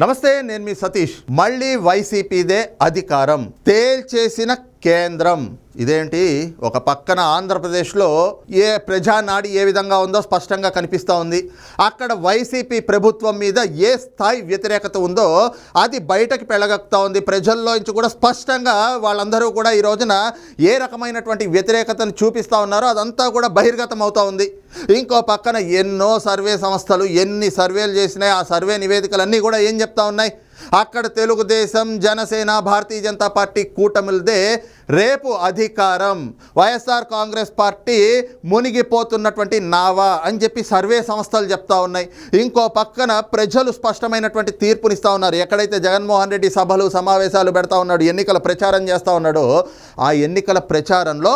నమస్తే నేను మీ సతీష్. మళ్ళీ వైసీపీదే అధికారం. తేల్చేసిన కేంద్రం. ఇదేంటి? ఒక పక్కన ఆంధ్రప్రదేశ్లో ఏ ప్రజానాడి ఏ విధంగా ఉందో స్పష్టంగా కనిపిస్తూ ఉంది. అక్కడ వైసీపీ ప్రభుత్వం మీద ఏ స్థాయి వ్యతిరేకత ఉందో అది బయటకు పెళ్ళగక్తా ఉంది. ప్రజల్లో నుంచి కూడా స్పష్టంగా వాళ్ళందరూ కూడా ఈ రోజున ఏ రకమైనటువంటి వ్యతిరేకతను చూపిస్తూ ఉన్నారో అదంతా కూడా బహిర్గతం అవుతూ ఉంది. ఇంకో పక్కన ఎన్నో సర్వే సంస్థలు ఎన్ని సర్వేలు చేసినాయి ఆ సర్వే నివేదికలన్నీ కూడా ఏం చెప్తా ఉన్నాయి? అక్కడ తెలుగుదేశం జనసేన భారతీయ జనతా పార్టీ కూటమిలదే రేపు అధికారం. వైఎస్ఆర్ కాంగ్రెస్ పార్టీ మునిగిపోతున్నటువంటి నావా అని చెప్పి సర్వే సంస్థలు చెప్తా ఉన్నాయి. ఇంకో పక్కన ప్రజలు స్పష్టమైనటువంటి తీర్పునిస్తూ ఉన్నారు. ఎక్కడైతే జగన్మోహన్ రెడ్డి సభలు సమావేశాలు పెడతా ఉన్నాడు ఎన్నికల ప్రచారం చేస్తూ ఉన్నాడో ఆ ఎన్నికల ప్రచారంలో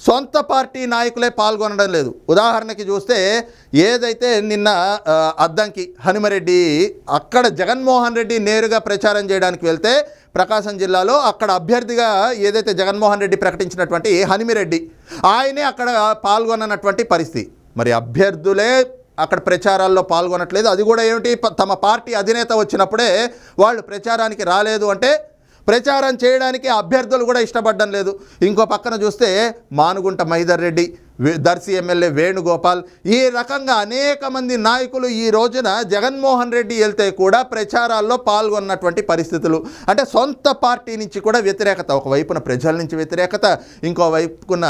సొంత పార్టీ నాయకులే పాల్గొనడం లేదు. ఉదాహరణకి చూస్తే ఏదైతే నిన్న అద్దంకి హనుమరెడ్డి అక్కడ జగన్మోహన్ రెడ్డి నేరుగా ప్రచారం చేయడానికి వెళ్తే ప్రకాశం జిల్లాలో అక్కడ అభ్యర్థిగా ఏదైతే జగన్మోహన్ రెడ్డి ప్రకటించినటువంటి హనుమిరెడ్డి ఆయనే అక్కడ పాల్గొననటువంటి పరిస్థితి. మరి అభ్యర్థులే అక్కడ ప్రచారాల్లో పాల్గొనట్లేదు. అది కూడా ఏమిటి? తమ పార్టీ అధినేత వచ్చినప్పుడే వాళ్ళు ప్రచారానికి రాలేదు అంటే ప్రచారం చేయడానికి అభ్యర్థులు కూడా ఇష్టపడడం లేదు. ఇంకో పక్కన చూస్తే మానుగుంట మైదర్ రెడ్డి దర్శి ఎమ్మెల్యే వేణుగోపాల్. ఈ రకంగా అనేక మంది నాయకులు ఈ రోజున జగన్మోహన్ రెడ్డి వెళ్తే కూడా ప్రచారాల్లో పాల్గొన్నటువంటి పరిస్థితులు. అంటే సొంత పార్టీ నుంచి కూడా వ్యతిరేకత ఒకవైపున ప్రజల నుంచి వ్యతిరేకత ఇంకోవైపున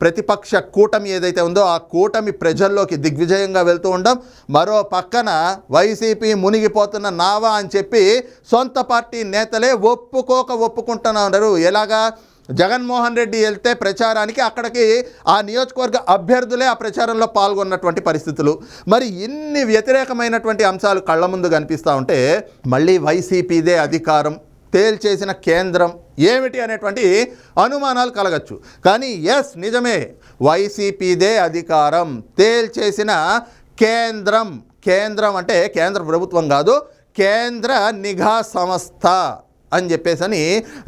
ప్రతిపక్ష కూటమి ఏదైతే ఉందో ఆ కూటమి ప్రజల్లోకి దిగ్విజయంగా వెళ్తూ ఉండడం మరో పక్కన వైసీపీ మునిగిపోతున్న నావా అని చెప్పి సొంత పార్టీ నేతలే ఒప్పుకోక ఒప్పుకుంటున్నారు. ఎలాగా? జగన్మోహన్ రెడ్డి వెళ్తే ప్రచారానికి అక్కడికి ఆ నియోజకవర్గ అభ్యర్థులే ఆ ప్రచారంలో పాల్గొన్నటువంటి పరిస్థితులు. మరి ఇన్ని వ్యతిరేకమైనటువంటి అంశాలు కళ్ళ ముందు కనిపిస్తూ ఉంటే మళ్ళీ వైసీపీదే అధికారం తేల్చేసిన కేంద్రం ఏమిటి అనేటువంటి అనుమానాలు కలగచ్చు. కానీ ఎస్ నిజమే. వైసీపీదే అధికారం తేల్చేసిన కేంద్రం. కేంద్రం అంటే కేంద్ర ప్రభుత్వం కాదు కేంద్ర నిఘా సంస్థ. అని చెప్పేసని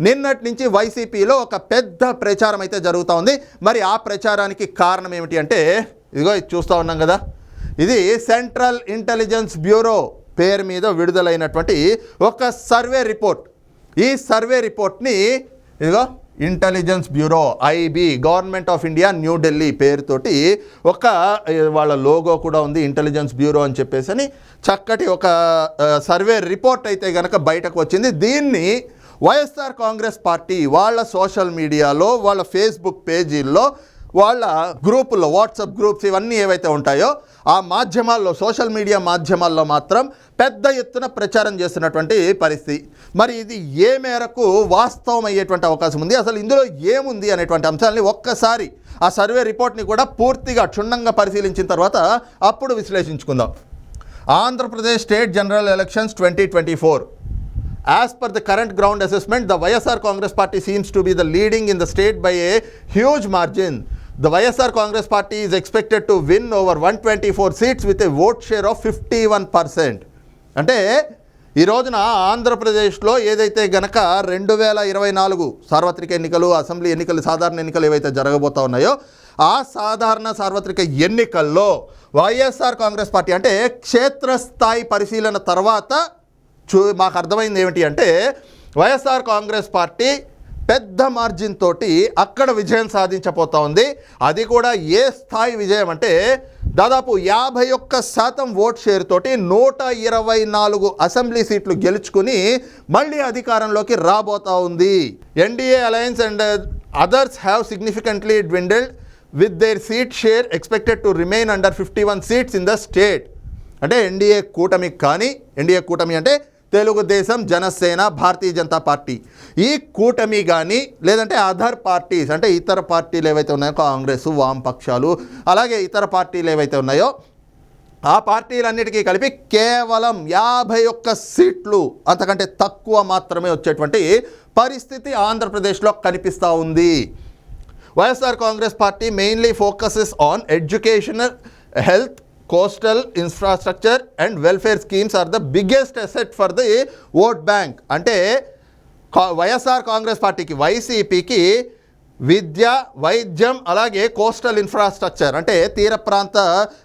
నిన్నటి నుంచి వైసీపీలో ఒక పెద్ద ప్రచారం అయితే జరుగుతూ ఉంది. మరి ఆ ప్రచారానికి కారణం ఏమిటి అంటే ఇదిగో ఇది చూస్తూ ఉన్నాం కదా ఇది సెంట్రల్ ఇంటెలిజెన్స్ బ్యూరో పేరు మీద విడుదలైనటువంటి ఒక సర్వే రిపోర్ట్. ఈ సర్వే రిపోర్ట్ని ఇదిగో intelligence bureau IB government of India New Delhi పేరుతోటి ఒక వాళ్ళ లోగో కూడా ఉంది ఇంటెలిజెన్స్ బ్యూరో అని చెప్పేసి అని చక్కటి ఒక సర్వే రిపోర్ట్ అయితే కనుక బయటకు వచ్చింది. దీన్ని వైఎస్ఆర్ కాంగ్రెస్ పార్టీ వాళ్ళ సోషల్ మీడియాలో వాళ్ళ ఫేస్బుక్ పేజీల్లో వాళ్ళ గ్రూపుల్లో వాట్సాప్ గ్రూప్స్ ఇవన్నీ ఏవైతే ఉంటాయో ఆ మాధ్యమాల్లో సోషల్ మీడియా మాధ్యమాల్లో మాత్రం పెద్ద ఎత్తున ప్రచారం చేస్తున్నటువంటి పరిస్థితి. మరి ఇది ఏ మేరకు వాస్తవం అయ్యేటువంటి అవకాశం ఉంది? అసలు ఇందులో ఏముంది అనేటువంటి అంశాలని ఒక్కసారి ఆ సర్వే రిపోర్ట్ని కూడా పూర్తిగా క్షుణ్ణంగా పరిశీలించిన తర్వాత అప్పుడు విశ్లేషించుకుందాం. Andhra Pradesh state general elections twenty twenty four. As per the current ground assessment the YSR Congress party seems to be the leading in the state by a huge margin the YSR Congress party is expected to win over one twenty four seats with a vote share of fifty one percent అంటే ఈ రోజున ఆంధ్రప్రదేశ్లో ఏదైతే గనక రెండు వేల ఇరవై నాలుగు సార్వత్రిక ఎన్నికలు అసెంబ్లీ ఎన్నికలు సాధారణ ఎన్నికలు ఏవైతే జరగబోతా ఉన్నాయో ఆ సాధారణ సార్వత్రిక ఎన్నికల్లో వైఎస్ఆర్ కాంగ్రెస్ పార్టీ అంటే క్షేత్రస్థాయి పరిశీలన తర్వాత చూ మాకు అర్థమైంది ఏమిటి అంటే వైఎస్ఆర్ కాంగ్రెస్ పార్టీ పెద్ద మార్జిన్ తోటి అక్కడ విజయం సాధించబోతా ఉంది. అది కూడా ఏ స్థాయి విజయం అంటే దాదాపు యాభై ఒక్క శాతం ఓట్ షేర్ తోటి నూట ఇరవై నాలుగు అసెంబ్లీ సీట్లు గెలుచుకుని మళ్ళీ అధికారంలోకి రాబోతా ఉంది. NDA alliance and others have significantly dwindled with their seat share expected to remain under fifty one seats in the state అంటే ఎన్డీఏ కూటమి కానీ ఎన్డీఏ కూటమి అంటే తెలుగుదేశం జనసేన భారతీయ జనతా పార్టీ. ఈ కూటమి కానీ లేదంటే అదర్ పార్టీస్ అంటే ఇతర పార్టీలు ఏవైతే ఉన్నాయో కాంగ్రెస్ వామపక్షాలు అలాగే ఇతర పార్టీలు ఏవైతే ఉన్నాయో ఆ పార్టీలన్నిటికీ కలిపి కేవలం యాభై ఒక్క సీట్లు అంతకంటే తక్కువ మాత్రమే వచ్చేటువంటి పరిస్థితి ఆంధ్రప్రదేశ్లో కనిపిస్తూ ఉంది. YSR Congress party mainly focuses on educational health coastal infrastructure and welfare schemes are the biggest asset for the vote bank అంటే వైఎస్ఆర్ కాంగ్రెస్ పార్టీకి వైసీపీకి విద్య వైద్యం అలాగే కోస్టల్ ఇన్ఫ్రాస్ట్రక్చర్ అంటే తీర ప్రాంత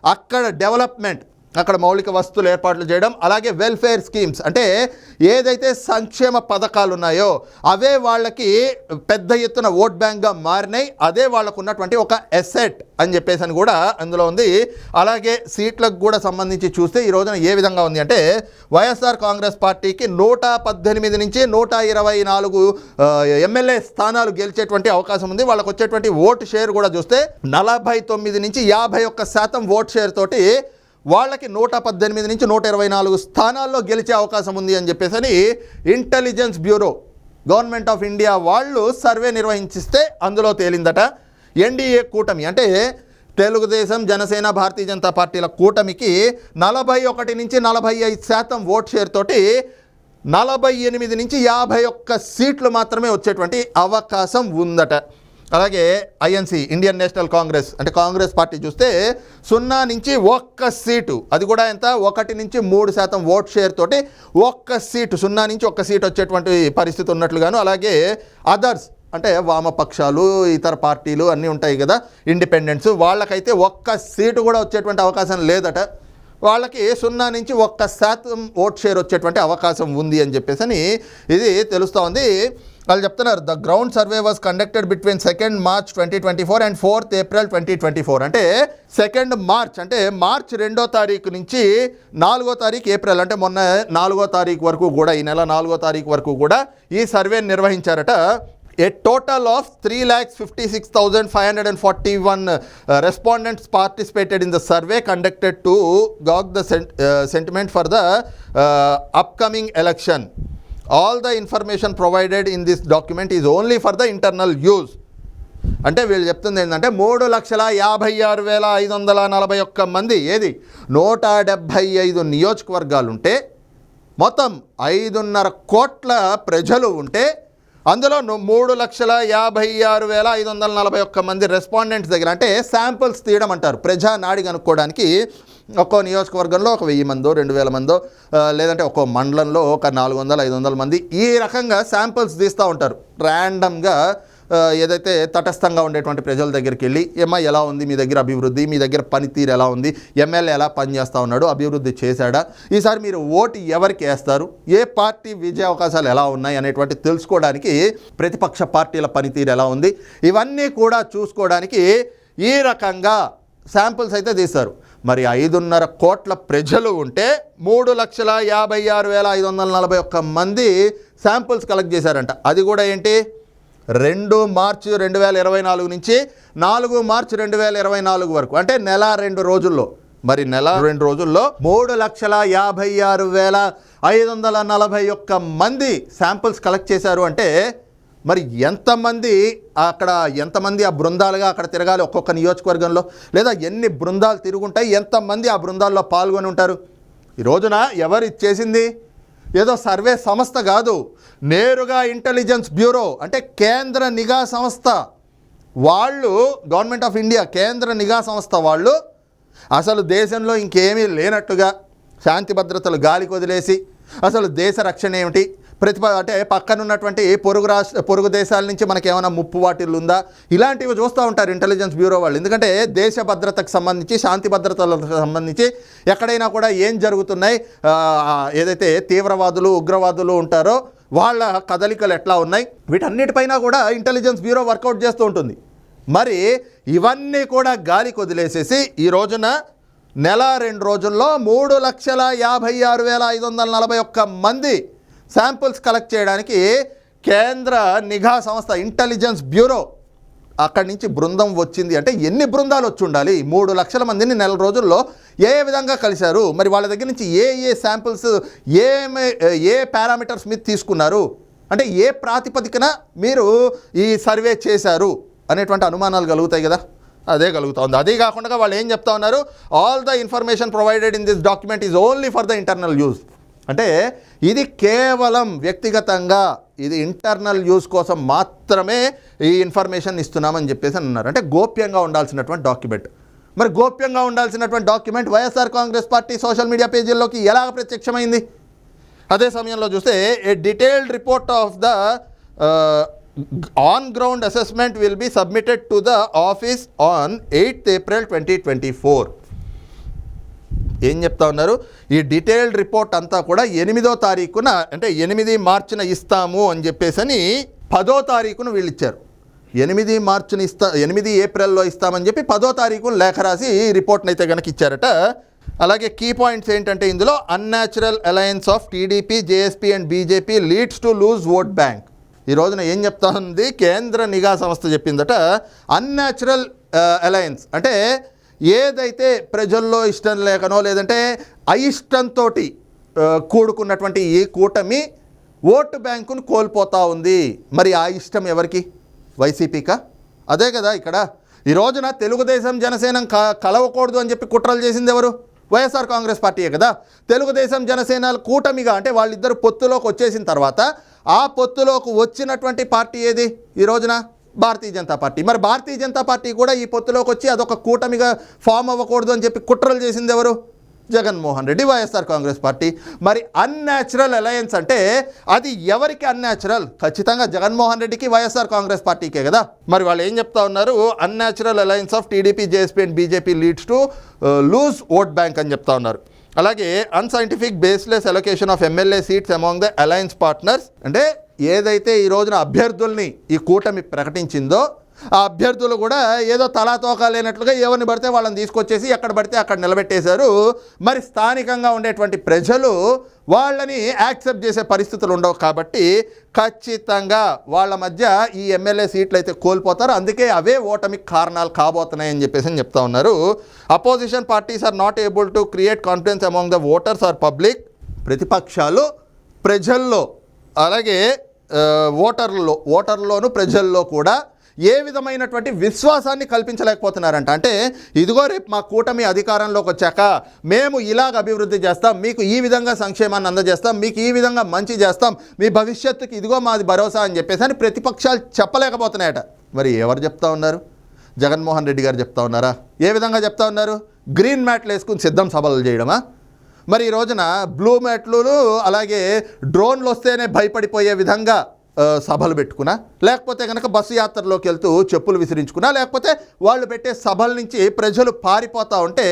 అక్కడ డెవలప్మెంట్ అక్కడ మౌలిక వస్తువులు ఏర్పాట్లు చేయడం అలాగే వెల్ఫేర్ స్కీమ్స్ అంటే ఏదైతే సంక్షేమ పథకాలు ఉన్నాయో అవే వాళ్ళకి పెద్ద ఎత్తున ఓట్ బ్యాంక్గా మారినాయి. అదే వాళ్ళకు ఉన్నటువంటి ఒక ఎసెట్ అని చెప్పేసి అని కూడా అందులో ఉంది. అలాగే సీట్లకు కూడా సంబంధించి చూస్తే ఈ రోజున ఏ విధంగా ఉంది అంటే వైఎస్ఆర్ కాంగ్రెస్ పార్టీకి నూట పద్దెనిమిది నుంచి నూట ఇరవై నాలుగు ఎమ్మెల్యే స్థానాలు గెలిచేటువంటి అవకాశం ఉంది. వాళ్ళకు వచ్చేటువంటి ఓటు షేర్ కూడా చూస్తే నలభై తొమ్మిది నుంచి యాభై ఒక్క శాతం ఓట్ షేర్ తోటి వాళ్ళకి నూట పద్దెనిమిది నుంచి నూట ఇరవై నాలుగు స్థానాల్లో గెలిచే అవకాశం ఉంది అని చెప్పేసి intelligence bureau government of India వాళ్ళు సర్వే నిర్వహించిస్తే అందులో తేలిందట. ఎన్డీఏ కూటమి అంటే తెలుగుదేశం జనసేన భారతీయ జనతా పార్టీల కూటమికి నలభై ఒకటి నుంచి నలభై ఐదు శాతం ఓట్ షేర్ తోటి నలభై ఎనిమిది నుంచి యాభై ఒక్క సీట్లు మాత్రమే వచ్చేటువంటి అవకాశం ఉందట. అలాగే ఐఎన్సి ఇండియన్ నేషనల్ కాంగ్రెస్ అంటే కాంగ్రెస్ పార్టీ చూస్తే సున్నా నుంచి ఒక్క సీటు అది కూడా ఎంత? ఒకటి నుంచి మూడు శాతం ఓట్ షేర్ తోటి ఒక్క సీటు సున్నా నుంచి ఒక్క సీటు వచ్చేటువంటి పరిస్థితి ఉన్నట్లుగాను అలాగే అదర్స్ అంటే వామపక్షాలు ఇతర పార్టీలు అన్నీ ఉంటాయి కదా ఇండిపెండెంట్స్ వాళ్ళకైతే ఒక్క సీటు కూడా వచ్చేటువంటి అవకాశం లేదట. వాళ్ళకి సున్నా నుంచి ఒక్క శాతం ఓట్ షేర్ వచ్చేటువంటి అవకాశం ఉంది అని చెప్పేసి అని ఇది తెలుస్తూ ఉంది వాళ్ళు చెప్తున్నారు the ground survey was conducted between second March twenty twenty four and fourth April twenty twenty four అంటే సెకండ్ మార్చ్ అంటే మార్చ్ రెండో తారీఖు నుంచి నాలుగో తారీఖు ఏప్రిల్ అంటే మొన్న నాలుగో తారీఖు వరకు కూడా ఈ నెల నాలుగో తారీఖు వరకు కూడా ఈ survey నిర్వహించారట. A total of three lakhs fifty six thousand five hundred and forty one respondents participated in the survey conducted to gauge the sentiment for the upcoming election all the information provided in this document is only for the internal use అంటే వీళ్ళు చెప్తుంది ఏంటంటే మూడు లక్షల యాభై ఆరు వేల ఐదు వందల నలభై ఒక్క మంది ఏది? నూట డెబ్భై ఐదు నియోజకవర్గాలు ఉంటే మొత్తం ఐదున్నర కోట్ల ప్రజలు ఉంటే అందులో మూడు లక్షల యాభై ఆరు వేల ఐదు వందల నలభై ఒక్క మంది రెస్పాండెంట్స్ దగ్గర అంటే శాంపిల్స్ తీయడం అంటారు ప్రజా నాడి కనుక్కోవడానికి ఒక్కో నియోజకవర్గంలో ఒక వెయ్యి మందో రెండు వేల మందో లేదంటే ఒక్కో మండలంలో ఒక నాలుగు వందల ఐదు వందల మంది ఈ రకంగా శాంపిల్స్ తీస్తూ ఉంటారు. ర్యాండమ్గా ఏదైతే తటస్థంగా ఉండేటువంటి ప్రజల దగ్గరికి వెళ్ళి ఏమా ఎలా ఉంది మీ దగ్గర అభివృద్ధి? మీ దగ్గర పనితీరు ఎలా ఉంది? ఎమ్మెల్యే ఎలా పనిచేస్తూ ఉన్నాడు? అభివృద్ధి చేశాడా? ఈసారి మీరు ఓటు ఎవరికి వేస్తారు? ఏ పార్టీ విజయ అవకాశాలు ఎలా ఉన్నాయి అనేటువంటి తెలుసుకోవడానికి ప్రతిపక్ష పార్టీల పనితీరు ఎలా ఉంది? ఇవన్నీ కూడా చూసుకోవడానికి ఈ రకంగా శాంపిల్స్ అయితే తీస్తారు. మరి ఐదున్నర కోట్ల ప్రజలు ఉంటే మూడు లక్షల యాభై ఆరు వేల ఐదు వందల నలభై ఒక్క మంది శాంపుల్స్ కలెక్ట్ చేశారంట. అది కూడా ఏంటి? రెండు మార్చి రెండు వేల ఇరవై నాలుగు నుంచి నాలుగు మార్చి రెండు వేల ఇరవై నాలుగు వరకు. అంటే నెల రెండు రోజుల్లో. మరి నెల రెండు రోజుల్లో మూడు లక్షల యాభై ఆరు వేల ఐదు వందల నలభై ఒక్క మంది శాంపుల్స్ కలెక్ట్ చేశారు అంటే మరి ఎంతమంది అక్కడ ఎంతమంది ఆ బృందాలుగా అక్కడ తిరగాలి ఒక్కొక్క నియోజకవర్గంలో? లేదా ఎన్ని బృందాలు తిరుగుంటాయి? ఎంతమంది ఆ బృందాల్లో పాల్గొని ఉంటారు? ఈ రోజున ఎవరు చేసింది ఏదో సర్వే సంస్థ కాదు. నేరుగా ఇంటెలిజెన్స్ బ్యూరో అంటే కేంద్ర నిఘా సంస్థ. వాళ్ళు గవర్నమెంట్ ఆఫ్ ఇండియా కేంద్ర నిఘా సంస్థ వాళ్ళు అసలు దేశంలో ఇంకేమీ లేనట్టుగా శాంతి భద్రతలు గాలికి వదిలేసి అసలు దేశ రక్షణ ఏమిటి? ప్రతిప అంటే పక్కన ఉన్నటువంటి పొరుగు రాష్ట్ర పొరుగు దేశాల నుంచి మనకి ఏమైనా ముప్పు వాటిల్లు ఉందా ఇలాంటివి చూస్తూ ఉంటారు ఇంటెలిజెన్స్ బ్యూరో వాళ్ళు. ఎందుకంటే దేశ భద్రతకు సంబంధించి శాంతి భద్రతలకు సంబంధించి ఎక్కడైనా కూడా ఏం జరుగుతున్నాయి? ఏదైతే తీవ్రవాదులు ఉగ్రవాదులు ఉంటారో వాళ్ళ కదలికలు ఎట్లా ఉన్నాయి? వీటన్నిటిపైన కూడా ఇంటెలిజెన్స్ బ్యూరో వర్కౌట్ చేస్తూ ఉంటుంది. మరి ఇవన్నీ కూడా గాలికి వదిలేసేసి ఈ రోజున నెల రెండు రోజుల్లో మూడు లక్షల యాభై ఆరు వేల ఐదు వందల నలభై ఒక్క మంది శాంపుల్స్ కలెక్ట్ చేయడానికి కేంద్ర నిఘా సంస్థ ఇంటెలిజెన్స్ బ్యూరో అక్కడి నుంచి బృందం వచ్చింది. అంటే ఎన్ని బృందాలు వచ్చి ఉండాలి? మూడు లక్షల మందిని నెల రోజుల్లో ఏ విధంగా కలిశారు? మరి వాళ్ళ దగ్గర నుంచి ఏ ఏ శాంపుల్స్ ఏ ఏ పారామీటర్స్ మీద తీసుకున్నారు? అంటే ఏ ప్రాతిపదికన మీరు ఈ సర్వే చేశారు? అనేటువంటి అనుమానాలు కలుగుతాయి కదా? అదే కలుగుతుంది అదే కాకుండా వాళ్ళు ఏం చెప్తా ఉన్నారు? All the information provided in this document is only for the internal use అంటే ఇది కేవలం వ్యక్తిగతంగా ఇది ఇంటర్నల్ యూస్ కోసం మాత్రమే ఈ ఇన్ఫర్మేషన్ ఇస్తున్నామని చెప్పేసి అని అన్నారు. అంటే గోప్యంగా ఉండాల్సినటువంటి డాక్యుమెంట్. మరి గోప్యంగా ఉండాల్సినటువంటి document YSR Congress party social media పేజీల్లోకి ఎలా ప్రత్యక్షమైంది? అదే సమయంలో చూస్తే a detailed report of the on ground assessment will be submitted to the office on eighth April twenty twenty four. ఏం చెప్తా ఉన్నారు? ఈ డీటెయిల్డ్ రిపోర్ట్ అంతా కూడా ఎనిమిదో తారీఖున అంటే ఎనిమిది మార్చిన ఇస్తాము అని చెప్పేసి అని పదో తారీఖున వీళ్ళు ఇచ్చారు ఎనిమిది మార్చిని ఇస్తా ఎనిమిది ఏప్రిల్లో ఇస్తామని చెప్పి పదో తారీఖున లేఖ రాసి ఈ రిపోర్ట్ని అయితే కనుక ఇచ్చారట. అలాగే కీ పాయింట్స్ ఏంటంటే ఇందులో unnatural alliance of TDP JSP and BJP leads to lose vote bank. ఈ రోజున ఏం చెప్తా ఉంది? కేంద్ర నిఘా సంస్థ చెప్పిందట అన్యాచురల్ అలయన్స్. అంటే ఏదైతే ప్రజల్లో ఇష్టం లేకనో లేదంటే అయిష్టంతో కూడుకున్నటువంటి ఈ కూటమి ఓటు బ్యాంకును కోల్పోతా ఉంది. మరి ఆ ఇష్టం ఎవరికి? వైసీపీకా? అదే కదా ఇక్కడ. ఈ రోజున తెలుగుదేశం జనసేన క కలవకూడదు అని చెప్పి కుట్రలు చేసింది ఎవరు? వైఎస్ఆర్ కాంగ్రెస్ పార్టీయే కదా. తెలుగుదేశం జనసేన కూటమిగా అంటే వాళ్ళిద్దరు పొత్తులోకి వచ్చేసిన తర్వాత ఆ పొత్తులోకి వచ్చినటువంటి పార్టీ ఏది ఈ రోజున? భారతీయ జనతా పార్టీ. మరి భారతీయ జనతా పార్టీ కూడా ఈ పొత్తులోకి వచ్చి అదొక కూటమిగా ఫామ్ అవ్వకూడదు అని చెప్పి కుట్రలు చేసింది ఎవరు? జగన్మోహన్ రెడ్డి వైఎస్ఆర్ కాంగ్రెస్ పార్టీ. మరి అన్యాచురల్ అలయన్స్ అంటే అది ఎవరికి అన్యాచురల్ ఖచ్చితంగా జగన్మోహన్ రెడ్డికి వైఎస్ఆర్ కాంగ్రెస్ పార్టీకే కదా. మరి వాళ్ళు ఏం చెప్తా ఉన్నారు? Unnatural alliance of TDP JSP and BJP leads to lose vote bank అని చెప్తా ఉన్నారు. అలాగే unscientific baseless allocation of MLA seats among the alliance partners అంటే ఏదైతే ఈ రోజున అభ్యర్థుల్ని ఈ కూటమి ప్రకటించిందో ఆ అభ్యర్థులు కూడా ఏదో తలాతోక లేనట్లుగా ఎవరిని పడితే వాళ్ళని తీసుకొచ్చేసి ఎక్కడ పడితే అక్కడ నిలబెట్టేశారు. మరి స్థానికంగా ఉండేటువంటి ప్రజలు వాళ్ళని యాక్సెప్ట్ చేసే పరిస్థితులు ఉండవు కాబట్టి ఖచ్చితంగా వాళ్ళ మధ్య ఈ ఎమ్మెల్యే సీట్లు అయితే కోల్పోతారు. అందుకే అవే ఓటమికి కారణాలు కాబోతున్నాయని చెప్పేసి అని చెప్తా ఉన్నారు. Opposition parties are not able to create confidence among the voters or public. ప్రతిపక్షాలు ప్రజల్లో అలాగే ఓటర్లలో ఓటర్లోను ప్రజల్లో కూడా ఏ విధమైనటువంటి విశ్వాసాన్ని కల్పించలేకపోతున్నారంట. అంటే ఇదిగో రేపు మా కూటమి అధికారంలోకి వచ్చాక మేము ఇలాగ అభివృద్ధి చేస్తాం మీకు ఈ విధంగా సంక్షేమాన్ని అందజేస్తాం మీకు ఈ విధంగా మంచి చేస్తాం మీ భవిష్యత్తుకి ఇదిగో మాది భరోసా అని చెప్పేసి అని ప్రతిపక్షాలు చెప్పలేకపోతున్నాయట. మరి ఎవరు చెప్తా ఉన్నారు? జగన్మోహన్ రెడ్డి గారు చెప్తా ఉన్నారా? ఏ విధంగా చెప్తా ఉన్నారు? గ్రీన్ మ్యాట్లు వేసుకుని సిద్ధం సభలు చేయడమా? మరి ఈ రోజున బ్లూ మ్యాట్లు అలాగే డ్రోన్లు వస్తేనే భయపడిపోయే విధంగా సభలు పెట్టుకున్నా లేకపోతే కనుక బస్సు యాత్రలోకి వెళ్తూ చెప్పులు విసిరించుకున్నా లేకపోతే వాళ్ళు పెట్టే సభల నుంచి ప్రజలు పారిపోతూ ఉంటే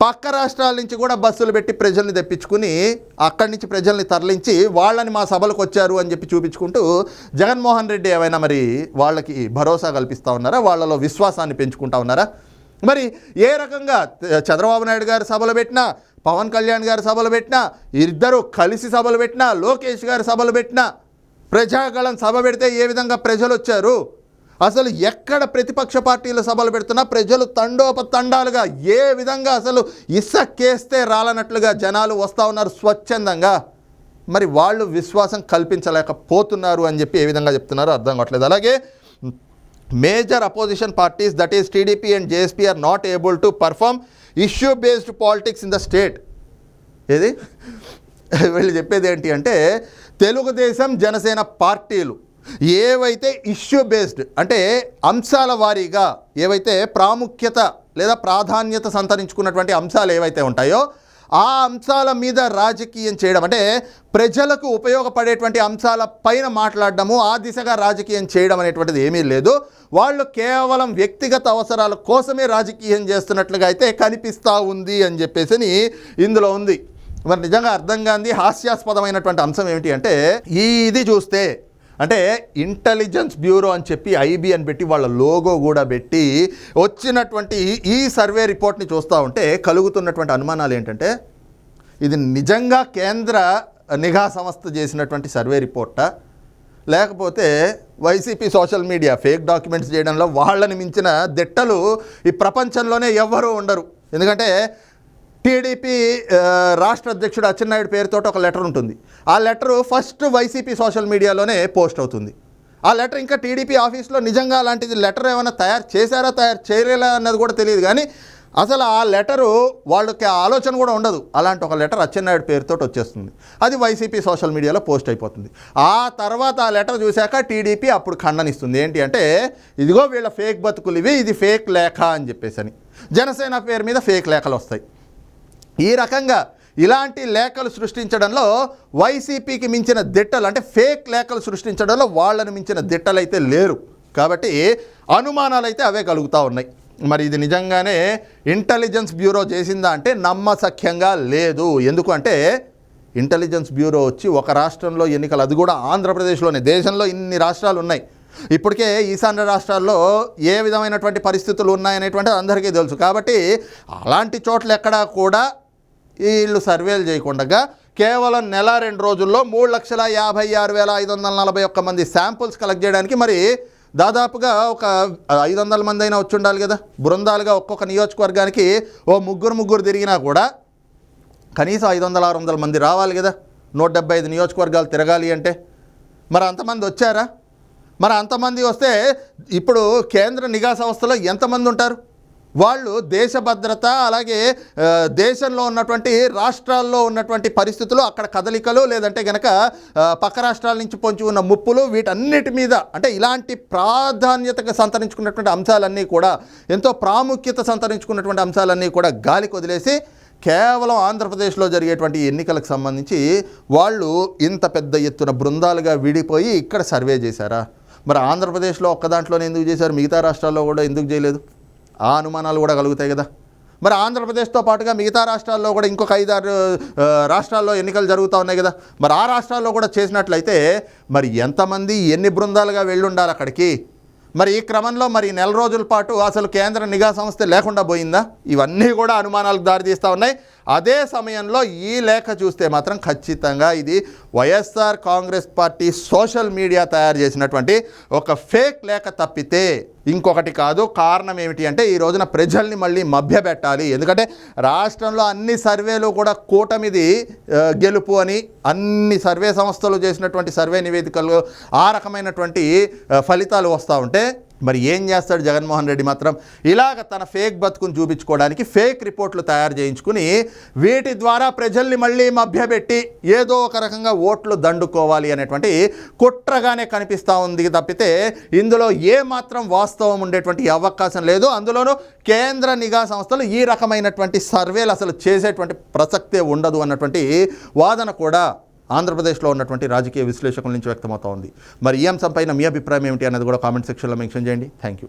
పక్క రాష్ట్రాల నుంచి కూడా బస్సులు పెట్టి ప్రజల్ని తెప్పించుకుని అక్కడి నుంచి ప్రజల్ని తరలించి వాళ్ళని మా సభలకు వచ్చారు అని చెప్పి చూపించుకుంటూ జగన్మోహన్ రెడ్డి ఏమైనా మరి వాళ్ళకి భరోసా కల్పిస్తూ ఉన్నారా? వాళ్ళలో విశ్వాసాన్ని పెంచుకుంటా ఉన్నారా? మరి ఏ రకంగా చంద్రబాబు నాయుడు గారు సభలు పెట్టినా పవన్ కళ్యాణ్ గారు సభలు పెట్టినా ఇద్దరు కలిసి సభలు పెట్టినా లోకేష్ గారు సభలు పెట్టినా ప్రజాగళం సభ పెడితే ఏ విధంగా ప్రజలు వచ్చారు? అసలు ఎక్కడ ప్రతిపక్ష పార్టీలు సభలు పెడుతున్నా ప్రజలు తండోపతండాలుగా ఏ విధంగా అసలు ఇసక్కేస్తే రాలనట్లుగా జనాలు వస్తూ ఉన్నారు స్వచ్ఛందంగా? మరి వాళ్ళు విశ్వాసం కల్పించలేకపోతున్నారు అని చెప్పి ఏ విధంగా చెప్తున్నారో అర్థం కావట్లేదు. అలాగే major opposition parties that is TDP and JSP are not able to perform. Issue based politics in the state ఏది? వీళ్ళు చెప్పేది ఏంటి అంటే తెలుగుదేశం జనసేన పార్టీలు ఏవైతే ఇష్యూ బేస్డ్ అంటే అంశాల వారీగా ఏవైతే ప్రాముఖ్యత లేదా ప్రాధాన్యత సంతరించుకున్నటువంటి అంశాలు ఏవైతే ఉంటాయో ఆ అంశాల మీద రాజకీయం చేయడం. అంటే ప్రజలకు ఉపయోగపడేటువంటి అంశాల పైన మాట్లాడడము ఆ దిశగా రాజకీయం చేయడం అనేటువంటిది ఏమీ లేదు. వాళ్ళు కేవలం వ్యక్తిగత అవసరాల కోసమే రాజకీయం చేస్తున్నట్లుగా అయితే కనిపిస్తూ ఉంది అని చెప్పేసి ఇందులో ఉంది. మరి నిజంగా అర్థం కాంది హాస్యాస్పదమైనటువంటి అంశం ఏమిటి అంటే ఈ ఇది చూస్తే అంటే ఇంటెలిజెన్స్ బ్యూరో అని చెప్పి ఐబీ అని పెట్టి వాళ్ళ లోగో కూడా పెట్టి వచ్చినటువంటి ఈ సర్వే రిపోర్ట్ని చూస్తూ ఉంటే కలుగుతున్నటువంటి అనుమానాలు ఏంటంటే ఇది నిజంగా కేంద్ర నిఘా సంస్థ చేసినటువంటి సర్వే రిపోర్టా లేకపోతే YCP social media fake documents చేయడంలో వాళ్ళని మించిన దిట్టలు ఈ ప్రపంచంలోనే ఎవ్వరూ ఉండరు. ఎందుకంటే టీడీపీ రాష్ట్ర అధ్యక్షుడు అచ్చెన్నాయుడు పేరుతో ఒక లెటర్ ఉంటుంది. ఆ లెటరు ఫస్ట్ వైసీపీ సోషల్ మీడియాలోనే పోస్ట్ అవుతుంది. ఆ లెటర్ ఇంకా టీడీపీ ఆఫీస్లో నిజంగా అలాంటిది లెటర్ ఏమైనా తయారు చేశారా తయారు చేయలేదా అన్నది కూడా తెలియదు కానీ అసలు ఆ లెటరు వాళ్ళకి ఆలోచన కూడా ఉండదు. అలాంటి ఒక లెటర్ అచ్చెన్నాయుడు పేరుతో వచ్చేస్తుంది. అది వైసీపీ సోషల్ మీడియాలో పోస్ట్ అయిపోతుంది. ఆ తర్వాత ఆ లెటర్ చూశాక టీడీపీ అప్పుడు ఖండనిస్తుంది. ఏంటి అంటే ఇదిగో వీళ్ళ ఫేక్ బతుకులు ఇవి ఇది ఫేక్ లేఖ అని చెప్పేసి అని జనసేన పేరు మీద ఫేక్ లేఖలు వస్తాయి. ఈ రకంగా ఇలాంటి లేఖలు సృష్టించడంలో వైసీపీకి మించిన దిట్టలు అంటే ఫేక్ లేఖలు సృష్టించడంలో వాళ్ళను మించిన దిట్టలు అయితే లేరు. కాబట్టి అనుమానాలు అయితే అవే కలుగుతూ ఉన్నాయి. మరి ఇది నిజంగానే ఇంటెలిజెన్స్ బ్యూరో చేసిందా అంటే నమ్మసఖ్యంగా లేదు. ఎందుకంటే ఇంటెలిజెన్స్ బ్యూరో వచ్చి ఒక రాష్ట్రంలో ఎన్నికలు అది కూడా ఆంధ్రప్రదేశ్లోనే దేశంలో ఇన్ని రాష్ట్రాలు ఉన్నాయి. ఇప్పటికే ఈశాన్య రాష్ట్రాల్లో ఏ విధమైనటువంటి పరిస్థితులు ఉన్నాయనేటువంటి అందరికీ తెలుసు. కాబట్టి అలాంటి చోట్ల ఎక్కడా కూడా వీళ్ళు సర్వేలు చేయకుండా కేవలం నెల రెండు రోజుల్లో మూడు లక్షల యాభై ఆరు వేల ఐదు వందల నలభై ఒక్క మంది శాంపుల్స్ కలెక్ట్ చేయడానికి మరి దాదాపుగా ఒక ఐదు వందల మంది అయినా వచ్చి ఉండాలి కదా. బృందాలుగా ఒక్కొక్క నియోజకవర్గానికి ఓ ముగ్గురు ముగ్గురు తిరిగినా కూడా కనీసం ఐదు వందల ఆరు వందల మంది రావాలి కదా. నూట డెబ్బై ఐదు నియోజకవర్గాలు తిరగాలి అంటే. మరి అంతమంది వచ్చారా? మరి అంతమంది వస్తే ఇప్పుడు కేంద్ర నిఘా సంస్థలో ఎంతమంది ఉంటారు? వాళ్ళు దేశ భద్రత అలాగే దేశంలో ఉన్నటువంటి రాష్ట్రాల్లో ఉన్నటువంటి పరిస్థితులు అక్కడ కదలికలు లేదంటే గనక పక్క రాష్ట్రాల నుంచి పొంచి ఉన్న ముప్పులు వీటన్నిటి మీద అంటే ఇలాంటి ప్రాధాన్యతగా సంతరించుకున్నటువంటి అంశాలన్నీ కూడా ఎంతో ప్రాముఖ్యత సంతరించుకున్నటువంటి అంశాలన్నీ కూడా గాలికి వదిలేసి కేవలం ఆంధ్రప్రదేశ్లో జరిగేటువంటి ఎన్నికలకు సంబంధించి వాళ్ళు ఇంత పెద్ద ఎత్తున బృందాలుగా విడిపోయి ఇక్కడ సర్వే చేశారా? మరి ఆంధ్రప్రదేశ్లో ఒక్క దాంట్లోనే ఎందుకు చేశారు? మిగతా రాష్ట్రాల్లో కూడా ఎందుకు చేయలేదు? ఆ అనుమానాలు కూడా కలుగుతాయి కదా. మరి ఆంధ్రప్రదేశ్తో పాటుగా మిగతా రాష్ట్రాల్లో కూడా ఇంకొక ఐదారు రాష్ట్రాల్లో ఎన్నికలు జరుగుతూ ఉన్నాయి కదా. మరి ఆ రాష్ట్రాల్లో కూడా చేసినట్లయితే మరి ఎంతమంది ఎన్ని బృందాలుగా వెళ్ళుండాలి అక్కడికి? మరి ఈ క్రమంలో మరి నెల రోజుల పాటు అసలు కేంద్ర నిఘా సంస్థ లేకుండా పోయిందా? ఇవన్నీ కూడా అనుమానాలకు దారితీస్తూ ఉన్నాయి. అదే సమయంలో ఈ లేఖ చూస్తే మాత్రం ఖచ్చితంగా ఇది YSR Congress party social media తయారు చేసినటువంటి ఒక ఫేక్ లేఖ తప్పితే ఇంకొకటి కాదు. కారణం ఏమిటి అంటే ఈ రోజున ప్రజల్ని మళ్ళీ మభ్యపెట్టాలి. ఎందుకంటే రాష్ట్రంలో అన్ని సర్వేలు కూడా కూటమిది గెలుపు అని అన్ని సర్వే సంస్థలు చేసినటువంటి సర్వే నివేదికలు ఆ రకమైనటువంటి ఫలితాలు వస్తూ ఉంటే మరి ఏం చేస్తాడు జగన్మోహన్ రెడ్డి మాత్రం? ఇలాగ తన ఫేక్ బతుకుని చూపించుకోవడానికి ఫేక్ రిపోర్ట్లు తయారు చేయించుకుని వీటి ద్వారా ప్రజల్ని మళ్ళీ మభ్యపెట్టి ఏదో ఒక రకంగా ఓట్లు దండుకోవాలి అనేటువంటి కుట్రగానే కనిపిస్తూ ఉంది తప్పితే ఇందులో ఏ మాత్రం వాస్తవం ఉండేటువంటి అవకాశం లేదు. అందులోనూ కేంద్ర నిఘా సంస్థలు ఈ రకమైనటువంటి సర్వేలు అసలు చేసేటువంటి ప్రసక్తే ఉండదు అన్నటువంటి వాదన కూడా ఆంధ్రప్రదేశ్లో ఉన్నటువంటి రాజకీయ విశ్లేషకుల నుంచి వ్యక్తమవుతోంది మరి ఈ అంశంపైన మీ అభిప్రాయం ఏమిటి అనేది కూడా కామెంట్ సెక్షన్లో మెన్షన్ చేయండి. Thank you